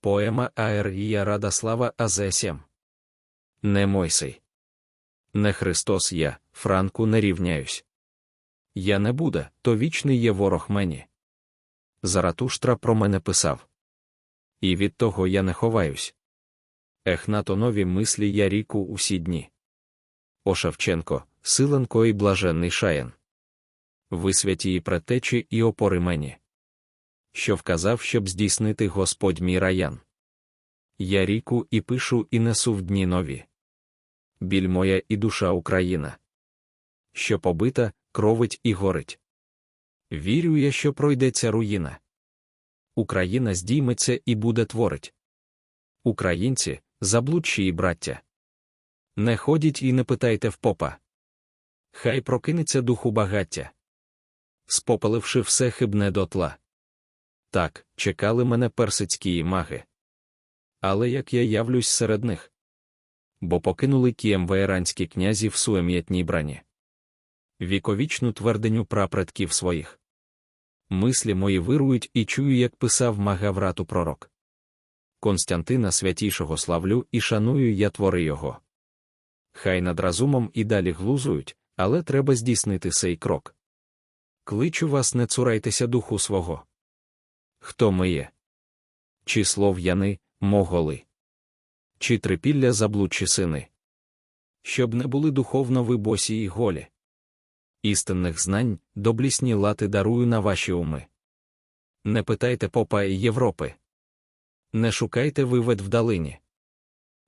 Поема Аерія Радослава Азесям. Не Мойсей. Не Христос я, Франку не рівняюсь. Я не буде, то вічний є ворог мені. Заратуштра про мене писав. І від того я не ховаюсь. Ех на то нові мислі я ріку усі дні. О Шевченко, Силенко і блаженний шаян. Ви святії претечі і опори мені. Що вказав, щоб здійснити Господь мій раян. Я ріку і пишу, і несу в дні нові. Біль моя і душа Україна. Що побита, кровить і горить. Вірю я, що пройдеться руїна. Україна здійметься і буде творить. Українці, заблудші і браття. Не ходіть і не питайте в попа. Хай прокинеться духу багаття. Спопаливши все хибне дотла. Так, чекали мене персидські маги. Але як я явлюсь серед них? Бо покинули кієм ваєранські князі в суем'ятній брані. Віковічну тверденю прапредків своїх. Мислі мої вирують і чую, як писав Магаврату пророк. Константина святішого славлю і шаную я твори його. Хай над разумом і далі глузують, але треба здійснити сей крок. Кличу вас, не цурайтеся духу свого. Хто ми є? Чи слов'яни, моголи? Чи трипілля заблудчі сини? Щоб не були духовно ви босі й голі. Істинних знань, доблісні лати дарую на ваші уми. Не питайте попа і Європи. Не шукайте вивед вдалині.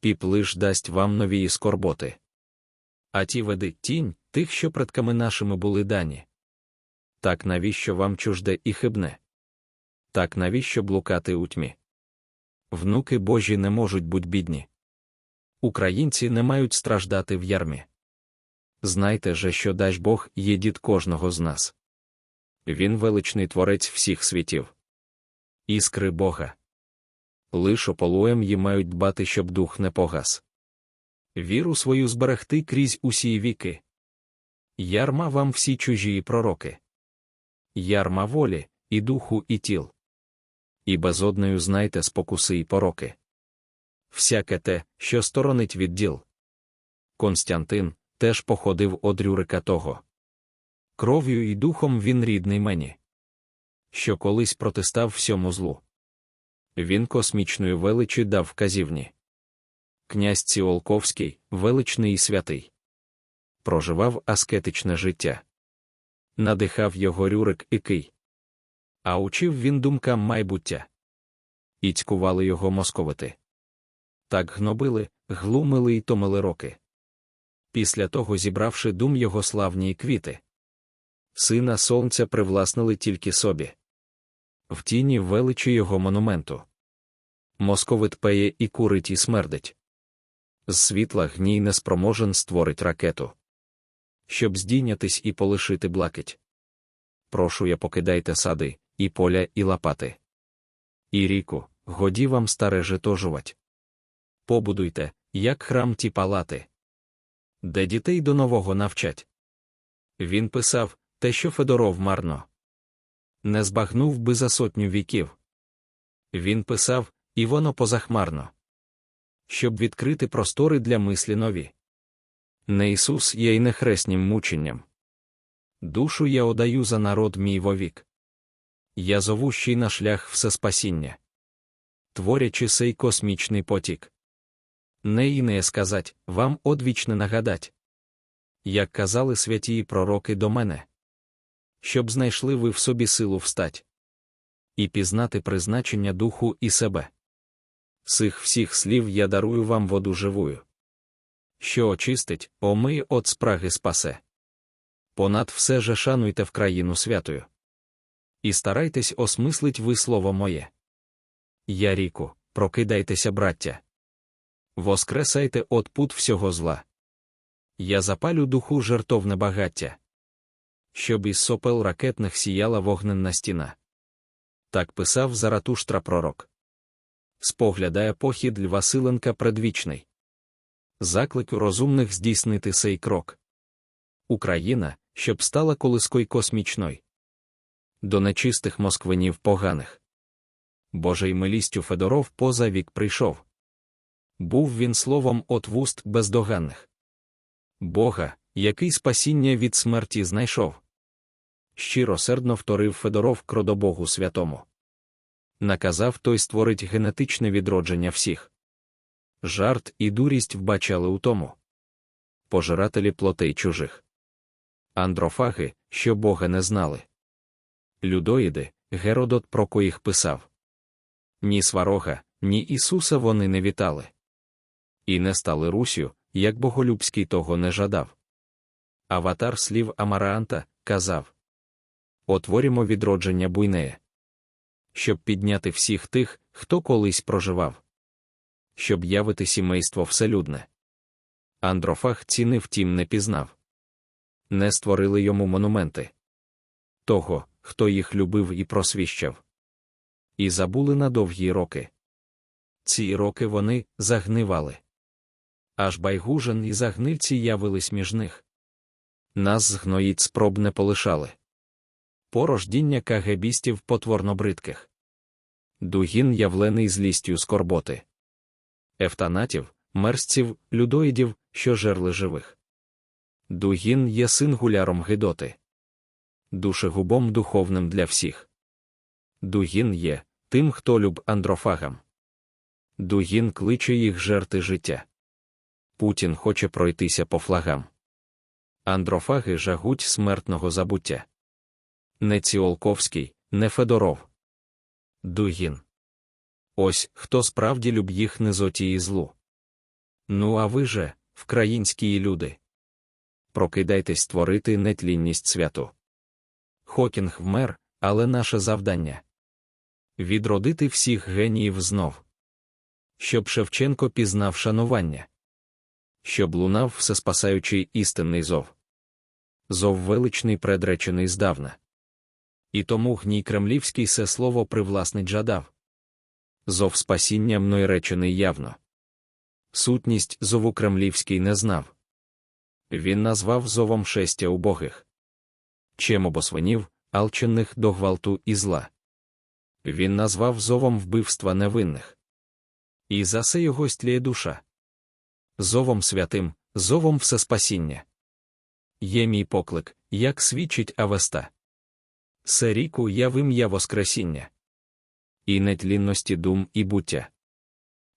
Піп лиш дасть вам нові скорботи. А ті веди тінь тих, що предками нашими були дані. Так навіщо вам чужде і хибне? Так навіщо блукати у тьмі? Внуки Божі не можуть бути бідні. Українці не мають страждати в ярмі. Знайте же, що дасть Бог є дід кожного з нас. Він величний творець всіх світів. Іскри Бога. Лиш ополуєм їм мають дбати, щоб дух не погас. Віру свою зберегти крізь усі віки. Ярма вам всі чужі пророки. Ярма волі, і духу, і тіл. І безодною знайте спокуси і пороки. Всяке те, що сторонить від діл. Константин теж походив од Рюрика того. Кров'ю і духом він рідний мені. Що колись протистав всьому злу. Він космічної величі дав вказівні. Князь Ціолковський, величний і святий. Проживав аскетичне життя. Надихав його Рюрик і Кий. А учив він думкам майбуття. І цькували його московити. Так гнобили, глумили й томили роки. Після того зібравши дум його славні квіти. Сина сонця привласнили тільки собі. В тіні величі його монументу. Московит пеє і курить і смердить. З світла гній неспроможен створить ракету. Щоб здійнятись і полишити блакить. Прошу я покидайте сади, і поля, і лопати. І ріку, годі вам старе житожувать. Побудуйте, як храм ті палати, де дітей до нового навчать. Він писав те, що Федоров марно не збагнув би за сотню віків. Він писав, і воно позахмарно. Щоб відкрити простори для мислі нові. Не Ісус є й не хреснім мученням. Душу я одаю за народ мій вовік. Я зовущий на шлях всеспасіння. Творячи сей космічний потік. Не і не сказать, вам одвічне нагадать. Як казали святі пророки до мене, щоб знайшли ви в собі силу встать і пізнати призначення духу і себе. Сих всіх слів я дарую вам воду живую, що очистить, омиє от спраги спасе. Понад все же шануйте в країну святою. І старайтесь осмислить ви слово моє. Я ріку, прокидайтеся, браття. Воскресайте от пут всього зла. Я запалю духу жертовне багаття. Щоб із сопел ракетних сіяла вогненна стіна. Так писав Заратуштра пророк. Споглядає похід Льва Силенка предвічний. Заклик розумних здійснити сей крок. Україна, щоб стала колискою космічною. До нечистих москвинів поганих. Божий милістю Федоров поза вік прийшов. Був він словом от вуст бездоганних. Бога, який спасіння від смерті знайшов. Щиросердно вторив Федоров кродобогу святому. Наказав той створить генетичне відродження всіх. Жарт і дурість вбачали у тому. Пожирателі плотей чужих. Андрофаги, що Бога не знали. Людоїди, Геродот про коїх писав. Ні сварога, ні Ісуса вони не вітали. І не стали Русю, як Боголюбський того не жадав. Аватар слів Амараанта казав Отворімо відродження буйнеє. Щоб підняти всіх тих, хто колись проживав. Щоб явити сімейство вселюдне. Андрофаг ціни втім не пізнав. Не створили йому монументи. Того, хто їх любив і просвіщав. І забули на довгі роки. Ці роки вони загнивали. Аж байгужен і загнивці явились між них. Нас згноїть спроб не полишали. Порождіння кагебістів потворно бридких. Дугін явлений злістю скорботи. Ефтанатів, мерзців, людоїдів, що жерли живих. Дугін є сингуляром Гидоти. Душегубом духовним для всіх. Дугін є тим, хто люб андрофагам. Дугін кличе їх жерти життя. Путін хоче пройтися по флагам. Андрофаги жагуть смертного забуття. Не Ціолковський, не Федоров. Дугін. Ось хто справді люб їх низоті і злу. Ну, а ви же, вкраїнські люди. Прокидайтесь створити нетлінність святу. Хокінг вмер, але наше завдання відродити всіх геніїв знов. Щоб Шевченко пізнав шанування, щоб лунав всеспасаючий істинний зов. Зов величний предречений здавна. І тому гній кремлівський се слово привласнить жадав. Зов спасіння мною речений явно. Сутність зову кремлівський не знав. Він назвав зовом шестя убогих. Чим обосвинів, алчених до гвалту і зла. Він назвав зовом вбивства невинних. І за се його стліє душа. Зовом святим, зовом всеспасіння. Є мій поклик, як свідчить Авеста. Се ріку я Воскресіння. І нетлінності дум і буття.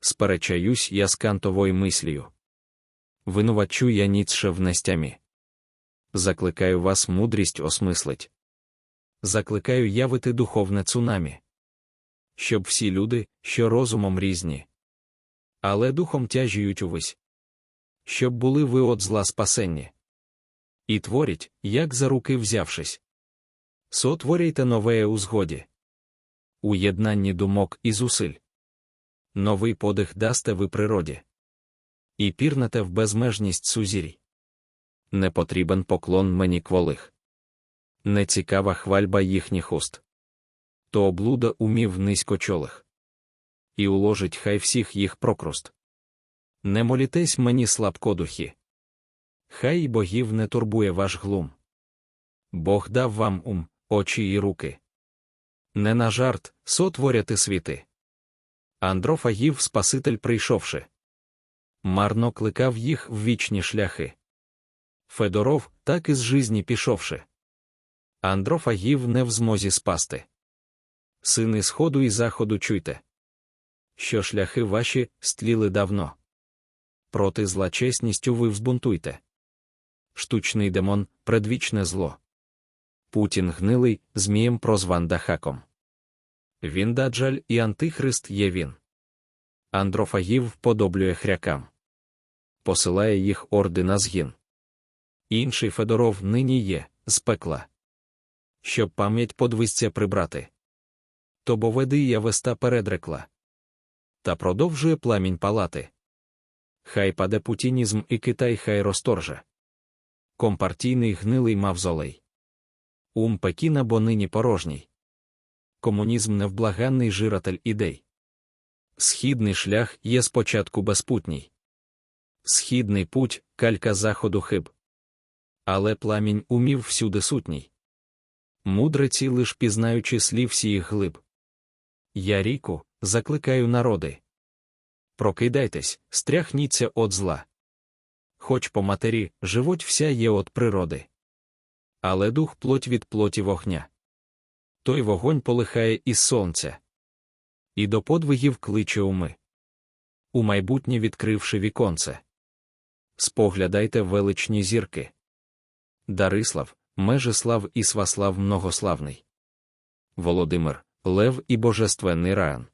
Сперечаюсь я з кантовою мислію. Винувачу я ніцше в нестямі. Закликаю вас мудрість осмислить. Закликаю явити духовне цунамі. Щоб всі люди, що розумом різні, але духом тяжіють увесь. Щоб були ви от зла спасенні. І творіть, як за руки взявшись. Сотворюйте нове у згоді. У думок і зусиль. Новий подих дасте ви природі. І пірнете в безмежність сузірій. Не потрібен поклон мені кволих. Не цікава хвальба їхніх уст. То облуда умів низькочолих. І уложить хай всіх їх прокруст. Не молітесь мені слабкодухі. Хай і богів не турбує ваш глум. Бог дав вам ум, очі і руки. Не на жарт сотворяти світи. Андрофагів Спаситель прийшовши. Марно кликав їх в вічні шляхи. Федоров, так із жизні пішовши. Андрофагів не в змозі спасти. Сини сходу і заходу чуйте, що шляхи ваші стліли давно. Проти злачесністю ви взбунтуйте. Штучний демон, предвічне зло. Путін гнилий, змієм прозван Дахаком. Він даджаль і антихрист є він. Андрофагів вподоблює хрякам. Посилає їх орди на згін. Інший Федоров нині є, з пекла. Щоб пам'ять подвисця прибрати. То бо веди я веста передрекла. Та продовжує пламінь палати. Хай паде путінізм і Китай хай розторже. Компартійний гнилий мавзолей. Ум Пекіна бо нині порожній. Комунізм невблаганний жиратель ідей. Східний шлях є спочатку безпутній. Східний путь калька заходу хиб. Але пламінь умів всюди сутній. Мудреці лиш пізнаючи слів всіх глиб. Я ріку, закликаю народи. Прокидайтесь, стряхніться от зла. Хоч по матері животь вся є от природи. Але дух плоть від плоті вогня. Той вогонь полихає із сонця. І до подвигів кличе уми. У майбутнє відкривши віконце. Споглядайте величні зірки. Дарислав, Межислав і Сваслав многославний. Володимир, Лев і Божественний Раан.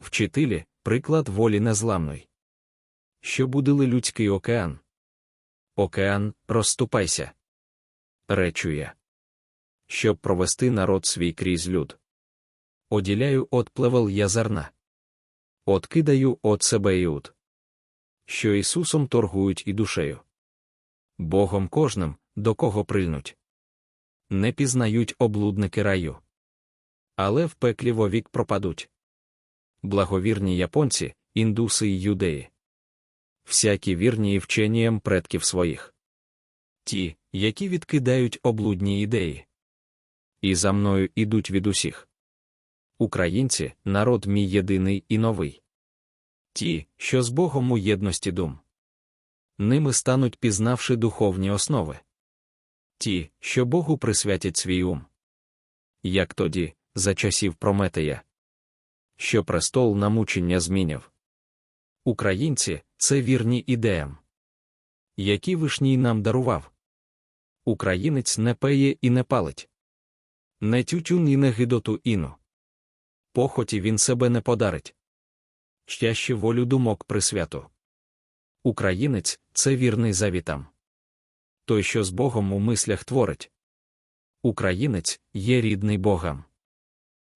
Вчителі, приклад волі незламної. Що будили людський океан? Океан, розступайся. Речу я. Щоб провести народ свій крізь люд. Оділяю от плевел я зерна. Откидаю от себе іуд. Що Ісусом торгують і душею. Богом кожним, до кого прильнуть. Не пізнають облудники раю. Але в пеклі вовік пропадуть. Благовірні японці, індуси й юдеї. Всякі вірні і вченіям предків своїх. Ті, які відкидають облудні ідеї. І за мною ідуть від усіх. Українці народ мій єдиний і новий. Ті, що з Богом у єдності дум. Ними стануть пізнавши духовні основи. Ті, що Богу присвятять свій ум. Як тоді, за часів Прометея, що престол на мучення зміняв. Українці це вірні ідеям, які вишній нам дарував. Українець не пеє і не палить, не тютюн і не гидоту іну. Похоті він себе не подарить. Щаще волю думок присвяту. Українець це вірний завітам. Той, що з Богом у мислях творить. Українець є рідний Богам.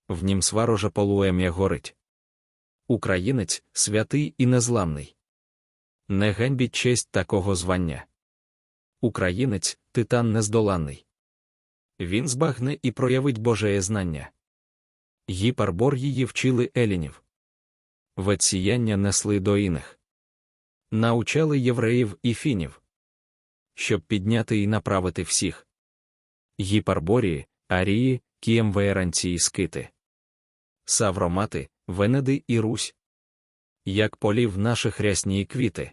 В нім свароже полуем'я горить. Українець святий і незламний. Не ганьбіть честь такого звання. Українець титан нездоланний. Він збагне і проявить Божеє знання. Гіпарбор її вчили елінів. Вецсіяння несли до іних. Научали євреїв і фінів. Щоб підняти і направити всіх. Гіпарборії, арії, кіємвеєранці і скити. Савромати, Венеди і Русь. Як полів наших рясні квіти.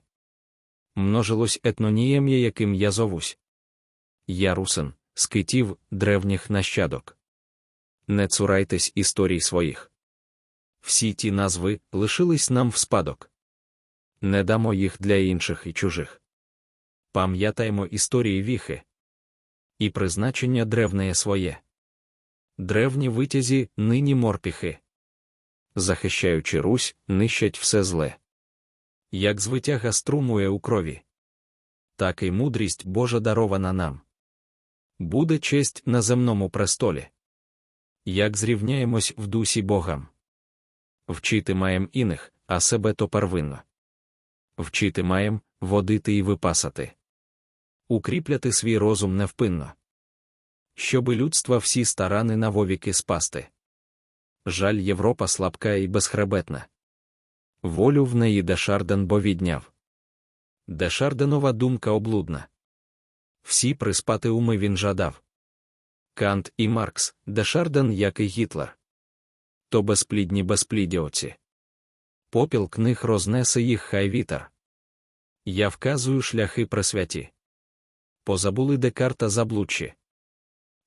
Множилось етнонієм'я, яким я зовусь. Я русин, скитів, древніх нащадок. Не цурайтесь історій своїх. Всі ті назви лишились нам в спадок. Не дамо їх для інших і чужих. Пам'ятаймо історії віхи і призначення древнеє своє. Древні витязі нині морпіхи. Захищаючи Русь, нищать все зле. Як звитяга струмує у крові, так і мудрість Божа дарована нам. Буде честь на земному престолі. Як зрівняємось в дусі Богам. Вчити маєм іних, а себе то первинно. Вчити маєм водити і випасати. Укріпляти свій розум невпинно. Щоби людства всі старани на вовіки спасти. Жаль, Європа слабка і безхребетна. Волю в неї Дешарден бо відняв. Дешарденова думка облудна. Всі приспати уми він жадав. Кант і Маркс, Дешарден, як і Гітлер. То безплідні безплідіоці. Попіл книг рознесе їх хай вітер. Я вказую шляхи пресвяті. Позабули Декарта заблудші.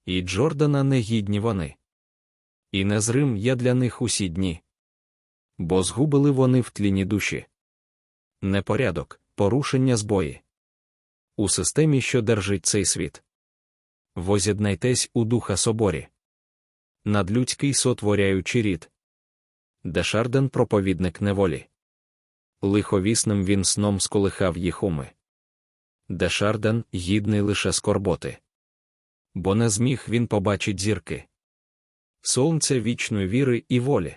І Джордана негідні вони. І незрим я для них усі дні. Бо згубили вони в тліні душі. Непорядок, порушення збої. У системі, що держить цей світ. Воз'єднайтесь у духа соборі. Надлюдський сотворяючи рід. Дешарден проповідник неволі. Лиховісним він сном сколихав їх уми. Дешарден гідний лише скорботи. Бо не зміг він побачить зірки. Сонця вічної віри і волі.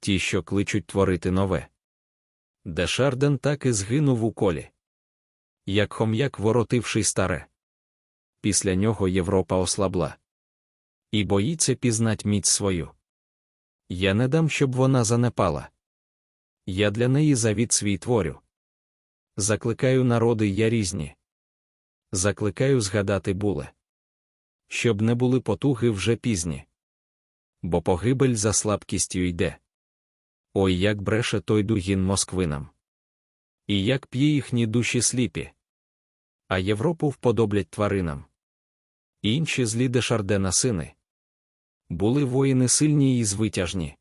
Ті, що кличуть творити нове. Дешарден так і згинув у колі. Як хом'як воротивши старе. Після нього Європа ослабла. І боїться пізнать міць свою. Я не дам, щоб вона занепала. Я для неї завіт свій творю. Закликаю народи я різні. Закликаю згадати буле. Щоб не були потуги вже пізні. Бо погибель за слабкістю йде. Ой, як бреше той дугін москвинам. І як п'є їхні душі сліпі. А Європу вподоблять тваринам. Інші злі дешардена сини. Були воїни сильні і звитяжні.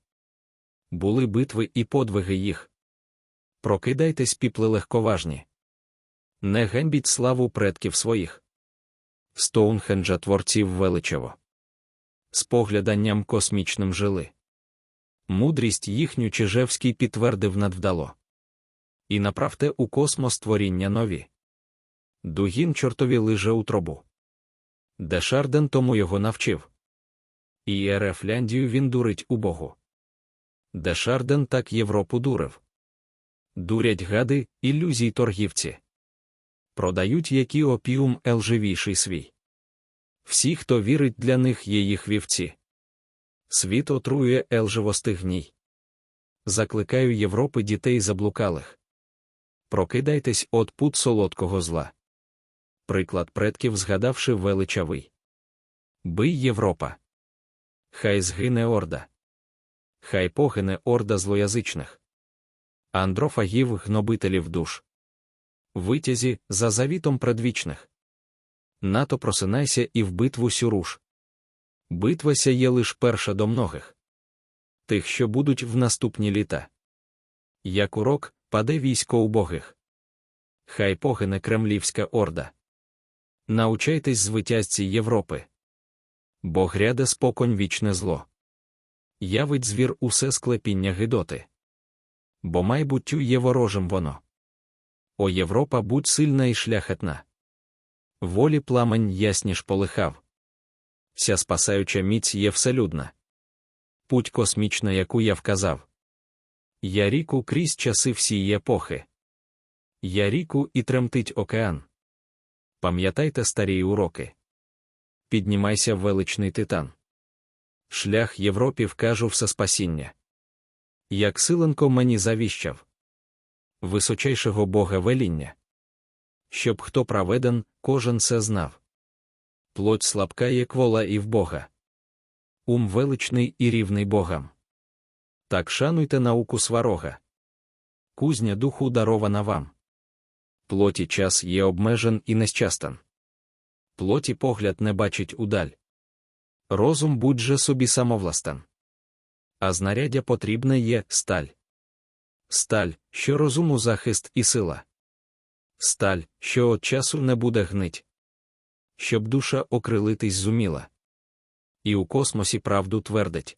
Були битви і подвиги їх. Прокидайтесь, піпли легковажні. Не гембіть славу предків своїх. Стоунхенджа творців величево. З погляданням космічним жили. Мудрість їхню Чижевський підтвердив надвдало. І направте у космос творіння нові. Дугін чортові лиже у тробу. Дешарден тому його навчив. І Ерефляндію він дурить у Богу. Дешарден так Європу дурив. Дурять гади, ілюзій торгівці. Продають які опіум елживіший свій. Всі, хто вірить для них, є їх вівці. Світ отрує елживостих гній. Закликаю Європи дітей заблукалих. Прокидайтесь от пут солодкого зла. Приклад предків, згадавши величавий. Бий Європа. Хай згине орда. Хай погине орда злоязичних. Андрофагів гнобителів душ. Витязі за завітом предвічних. Нато просинайся і в битву сюруш. Битва ся є лиш перша до многих. Тих, що будуть в наступні літа. Як урок, паде військо убогих. Хай погине кремлівська орда. Научайтесь звитязці Європи. Бо гряде споконь вічне зло. Явить звір усе склепіння гидоти. Бо майбуттю є ворожим воно. О Європа будь сильна і шляхетна. Волі пламень ясніш полихав. Ся спасаюча міць є вселюдна. Путь космічна, яку я вказав. Я ріку крізь часи всі епохи. Я ріку і тремтить океан. Пам'ятайте старі уроки. Піднімайся величний титан. Шлях Європі вкажу все спасіння. Як силенко мені завіщав височайшого Бога веління. Щоб хто праведен, кожен це знав. Плоть слабка, як вола і в Бога. Ум величний і рівний Богам. Так шануйте науку сварога. Кузня духу дарована вам. Плоті час є обмежен і нещастен. Плоті погляд не бачить удаль. Розум будь же собі самовластен. А знаряддя потрібне є сталь. Сталь, що розуму захист і сила. Сталь, що от часу не буде гнить. Щоб душа окрилитись зуміла. І у космосі правду твердить.